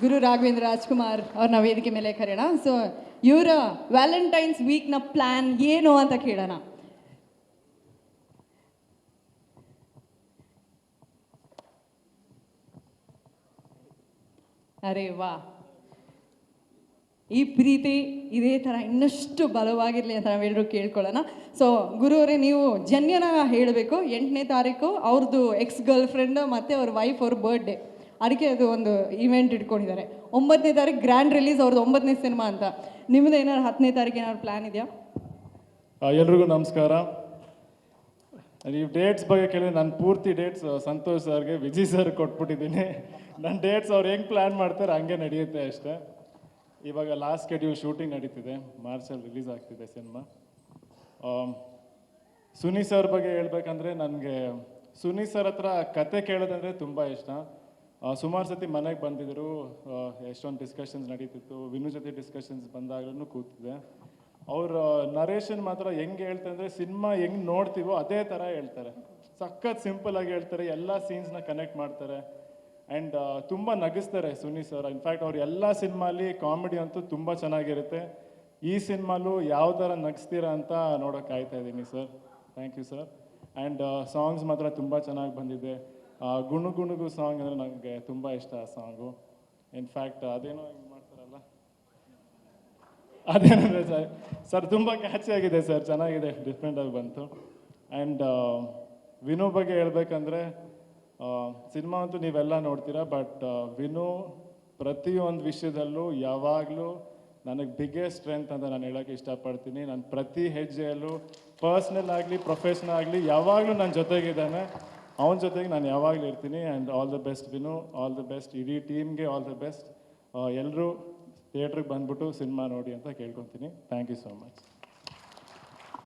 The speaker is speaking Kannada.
ಗುರು ರಾಘವೇಂದ್ರ ರಾಜ್ಕುಮಾರ್ ಅವ್ರನ್ನ ವೇದಿಕೆ ಮೇಲೆ ಕರೆಯೋಣ. ಸೊ ಇವರ ವ್ಯಾಲೆಂಟೈನ್ಸ್ ವೀಕ್ನ ಪ್ಲ್ಯಾನ್ ಏನು ಅಂತ ಕೇಳೋಣ. ಅರೆ ವಾ. ಈ ಪ್ರೀತಿ ಇದೇ ಥರ ಇನ್ನಷ್ಟು ಬಲವಾಗಿರಲಿ ಅಂತ ನಾವೆಲ್ಲರೂ ಕೇಳ್ಕೊಳ್ಳೋಣ. ಸೊ ಗುರುವರೇ ನೀವು ಜನ್ಯನ ಹೇಳಬೇಕು. ಎಂಟನೇ ತಾರೀಕು ಅವ್ರದ್ದು ಎಕ್ಸ್ ಗರ್ಲ್ ಫ್ರೆಂಡ್ ಮತ್ತು ಅವ್ರ ವೈಫ್ ಅವ್ರ ಬರ್ಡೇ ಅದಕ್ಕೆ ಅದು ಒಂದು ಇವೆಂಟ್ ಇಟ್ಕೊಂಡಿದ್ದಾರೆ. ಒಂಬತ್ತನೇ ತಾರೀಕು ಗ್ರ್ಯಾಂಡ್ ರಿಲೀಸ್ ಅವ್ರದ್ದು ಒಂಬತ್ತನೇ ಸಿನಿಮಾ ಅಂತ. ನಿಮ್ಮದು ಏನಾದ್ರು ಹತ್ತನೇ ತಾರೀಕು ಏನಾದ್ರು ಪ್ಲ್ಯಾನ್ ಇದೆಯಾ? ಎಲ್ರಿಗೂ ನಮಸ್ಕಾರ. ನೀವು ಡೇಟ್ಸ್ ಬಗ್ಗೆ ಕೇಳಿದ್ರೆ ನಾನು ಪೂರ್ತಿ ಡೇಟ್ಸ್ ಸಂತೋಷ್ ಸರ್ಗೆ ವಿಜಯ್ ಸರ್ ಕೊಟ್ಬಿಟ್ಟಿದ್ದೀನಿ. ನನ್ನ ಡೇಟ್ಸ್ ಅವ್ರು ಹೆಂಗೆ ಪ್ಲ್ಯಾನ್ ಮಾಡ್ತಾರೆ ಹಂಗೆ ನಡೆಯುತ್ತೆ ಅಷ್ಟೇ. ಇವಾಗ ಲಾಸ್ಟ್ ಶೆಡ್ಯೂಲ್ ಶೂಟಿಂಗ್ ನಡೀತಿದೆ. ಮಾರ್ಚಲ್ಲಿ ರಿಲೀಸ್ ಆಗ್ತಿದೆ ಸಿನಿಮಾ ಸುನಿ ಸರ್ ಬಗ್ಗೆ ಹೇಳ್ಬೇಕಂದ್ರೆ ನನಗೆ ಸುನಿ ಸರ್ ಹತ್ರ ಕತೆ ಕೇಳೋದಂದ್ರೆ ತುಂಬ ಇಷ್ಟ. ಸುಮಾರು ಸತಿ ಮನೆಗೆ ಬಂದಿದ್ರು. ಎಷ್ಟೊಂದು ಡಿಸ್ಕಷನ್ಸ್ ನಡೀತಿತ್ತು. ವಿನು ಜೊತೆ ಡಿಸ್ಕಷನ್ಸ್ ಬಂದಾಗಲೂ ಕೂತಿದೆ ಅವ್ರ ನರೇಶನ್ ಮಾತ್ರ ಹೆಂಗೆ ಹೇಳ್ತಾರೆ ಅಂದರೆ ಸಿನಿಮಾ ಹೆಂಗೆ ನೋಡ್ತೀವೋ ಅದೇ ಥರ ಹೇಳ್ತಾರೆ. ಸಖತ್ ಸಿಂಪಲ್ ಆಗಿ ಹೇಳ್ತಾರೆ. ಎಲ್ಲ ಸೀನ್ಸ್ನ ಕನೆಕ್ಟ್ ಮಾಡ್ತಾರೆ. ಆ್ಯಂಡ್ ತುಂಬ ನಗಿಸ್ತಾರೆ ಸುನಿ ಸರ್ ಇನ್ಫ್ಯಾಕ್ಟ್ ಅವ್ರ ಎಲ್ಲ ಸಿನಿಮಾಲಿ ಕಾಮಿಡಿ ಅಂತೂ ತುಂಬ ಚೆನ್ನಾಗಿರುತ್ತೆ. ಈ ಸಿನಿಮಾಲು ಯಾವ ಥರ ನಗಿಸ್ತೀರಾ ಅಂತ ನೋಡೋಕೆ ಕಾಯ್ತಾ ಇದ್ದೀನಿ sir thank you sir and songs ಮಾತ್ರ ತುಂಬ ಚೆನ್ನಾಗಿ ಬಂದಿದೆ. ಆ, ಗುಣು ಗುಣುಗು ಸಾಂಗ್ ಅಂದರೆ ನನಗೆ ತುಂಬ ಇಷ್ಟ ಆ ಸಾಂಗು ಇನ್ಫ್ಯಾಕ್ಟ್ ಅದೇನೋ ಹಿಂಗೆ ಮಾಡ್ತಾರಲ್ಲ? ಅದೇನಂದರೆ ಸರ್ ಸರ್ ತುಂಬ ಕ್ಯಾಚಿ ಆಗಿದೆ ಸರ್ ಚೆನ್ನಾಗಿದೆ ಡಿಫ್ರೆಂಟಾಗಿ ಬಂತು. ಆ್ಯಂಡ್ ವಿನೋ ಬಗ್ಗೆ ಹೇಳ್ಬೇಕಂದ್ರೆ ಸಿನಿಮಾ ಅಂತೂ ನೀವೆಲ್ಲ ನೋಡ್ತೀರಾ ಬಟ್ ವಿನು ಪ್ರತಿಯೊಂದು ವಿಷಯದಲ್ಲೂ ಯಾವಾಗಲೂ ನನಗೆ ಬಿಗ್ಗೆಸ್ಟ್ ಸ್ಟ್ರೆಂತ್ ಅಂತ ನಾನು ಹೇಳೋಕ್ಕೆ ಇಷ್ಟಪಡ್ತೀನಿ. ನಾನು ಪ್ರತಿ ಹೆಜ್ಜೆಯಲ್ಲೂ ಪರ್ಸ್ನಲ್ ಆಗಲಿ ಪ್ರೊಫೆಷ್ನಲ್ ಆಗಲಿ ಯಾವಾಗಲೂ ನನ್ನ ಜೊತೆಗಿದ್ದಾನೆ. ಅವನ ಜೊತೆಗೆ ನಾನು ಯಾವಾಗಲೂ ಇರ್ತೀನಿ and all the best Vinu all the best ಇಡೀ ಟೀಮ್ಗೆ ಆಲ್ ದ ಬೆಸ್ಟ್ ಎಲ್ಲರೂ ಥಿಯೇಟ್ರಿಗೆ ಬಂದ್ಬಿಟ್ಟು ಸಿನಿಮಾ ನೋಡಿ ಅಂತ ಕೇಳ್ಕೊತೀನಿ. Thank you so much